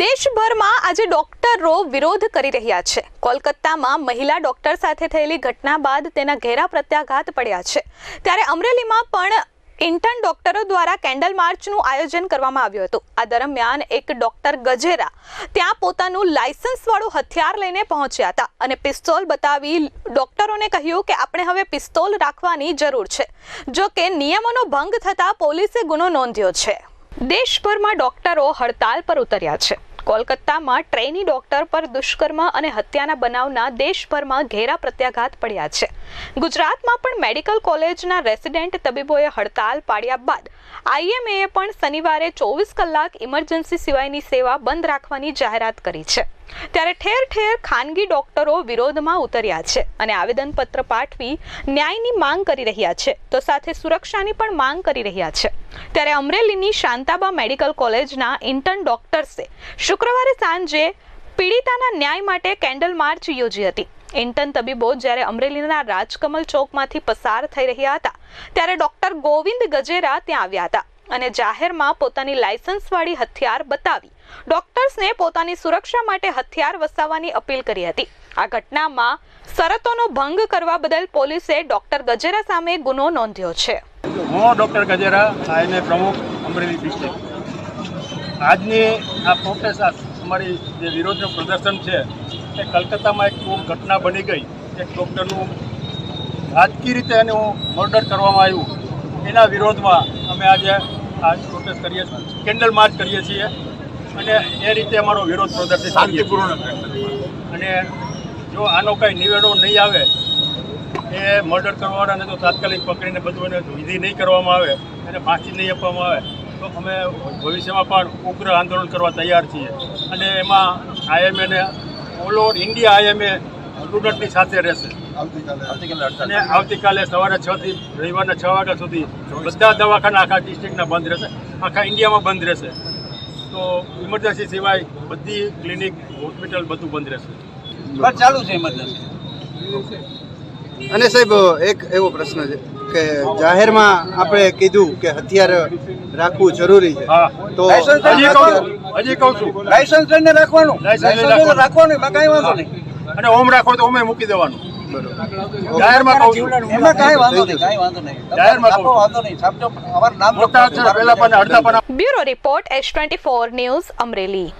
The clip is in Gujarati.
દેશભરમાં આજે ડોક્ટરો વિરોધ કરી રહ્યા છે. કોલકાતામાં મહિલા ડોક્ટર સાથે થયેલી ઘટના બાદ તેના ઘેરા પ્રત્યાઘાત પડ્યા છે. ત્યારે અમરેલીમાં પણ ઇન્ટર્ન ડોક્ટરો દ્વારા કેન્ડલ માર્ચનું આયોજન કરવામાં આવ્યું હતું. આ દરમિયાન એક ડોક્ટર ગજેરા ત્યાં પોતાનું લાયસન્સવાળું હથિયાર લઈને પહોંચ્યા હતા અને પિસ્તોલ બતાવી ડોક્ટરોને કહ્યું કે આપણે હવે પિસ્તોલ રાખવાની જરૂર છે. જો કે નિયમોનો ભંગ થતાં પોલીસે ગુનો નોંધ્યો છે. દેશભરમાં ડોક્ટરો હડતાલ પર ઉતર્યા છે. કોલકાતામાં ટ્રેની ડોક્ટર પર દુષ્કર્મ અને હત્યાના બનાવના દેશભરમાં ઘેરા પ્રત્યાઘાત પડ્યા છે. ગુજરાતમાં પણ મેડિકલ કોલેજના રેસિડેન્ટ તબીબોએ હડતાલ પાડ્યા બાદ આઈએમએએ પણ શનિવારે ચોવીસ કલાક ઇમરજન્સી સિવાયની સેવા બંધ રાખવાની જાહેરાત કરી છે. ત્યારે ઠેર ઠેર ખાનગી ડોક્ટરો વિરોધમાં ઉતર્યા છે અને આવેદનપત્ર પાઠવી ન્યાયની માંગ કરી રહ્યા છે, તો સાથે સુરક્ષાની પણ માંગ કરી રહ્યા છે. ત્યારે અમરેલીની શાંતાબા મેડિકલ કોલેજના ઇન્ટર્ન ડોક્ટર્સે શુક્રવારે સાંજે પીડિતાના ન્યાય માટે કેન્ડલ માર્ચ યોજી હતી. ઇન્ટર્ન તબીબો જ્યારે અમરેલીના રાજકમલ ચોકમાંથી પસાર થઈ રહ્યા હતા, ત્યારે ડોક્ટર ગોવિંદ ગજેરા ત્યાં આવ્યા હતા અને જાહેરમાં પોતાની લાયસન્સવાળી હથિયાર બતાવી ડોક્ટર્સને પોતાની સુરક્ષા માટે હથિયાર વસાવવાની અપીલ કરી હતી. આ ઘટનામાં શરતોનો ભંગ કરવા બદલ પોલીસે ડોક્ટર ગજેરા સામે ગુનો નોંધ્યો છે. હું ડોક્ટર ગજેરા આઈને પ્રમુખ અમરેલી ડિસ્ટ્રિક્ટ આજની આ પ્રોટેસ્ટ અમારી જે વિરોધનું પ્રદર્શન છે એ કલકત્તામાં એક ખૂબ ઘટના બની ગઈ. એક ડૉક્ટરનું રાજકીય રીતે એનું મર્ડર કરવામાં આવ્યું. એના વિરોધમાં અમે આજે આ પ્રોટેસ્ટ કરીએ છીએ. કેન્ડલ માર્ચ કરીએ છીએ. અને એ રીતે અમારો વિરોધ પ્રદર્શિત શાંતિપૂર્ણ અને જો આનો કંઈ નિવેડો નહીં આવે એ મર્ડર કરવાવાળાને તો તાત્કાલિક પકડીને બધું એને વિધિ નહીં કરવામાં આવે એને ફાંસી નહીં આપવામાં આવે તો અમે ભવિષ્યમાં પણ ઉગ્ર આંદોલન કરવા તૈયાર છીએ. અને એમાં આઈએમએને ઓલ ઓવર ઇન્ડિયા આઈએમએ સ્ટુડન્ટની સાથે રહેશે. અને આવતીકાલે સવારે છ થી રવિવારના છ વાગ્યા સુધી બધા દવાખાના આખા ડિસ્ટ્રિક્ટના બંધ રહેશે. આખા ઇન્ડિયામાં બંધ રહેશે. તો ઇમરજન્સી સિવાય બધી ક્લિનિક હોસ્પિટલ બધું બંધ રહેશે. ચાલુ છે ઇમરજન્સી અને સાહેબ એક એવો પ્રશ્ન છે. કે જાહેરમાં આપણે કીધું કે હથિયાર રાખવું જરૂરી છે. તો હજી કહું છું. લાયસન્સ લઈને રાખવાનું. લાયસન્સ રાખવાનું. એમાં કાંઈ વાંધો નહીં. અને ઓમ રાખો તો ઓમે મૂકી દેવાનું. જાહેરમાં કહું છું. એમાં કાંઈ વાંધો નહીં કાંઈ વાંધો નહીં. જાહેરમાં કહું. વાંધો નહીં. સાહેબ અમારું નામ મોટા છે પેલા પણ અડધા પણ bureau report S twenty four news Amreli.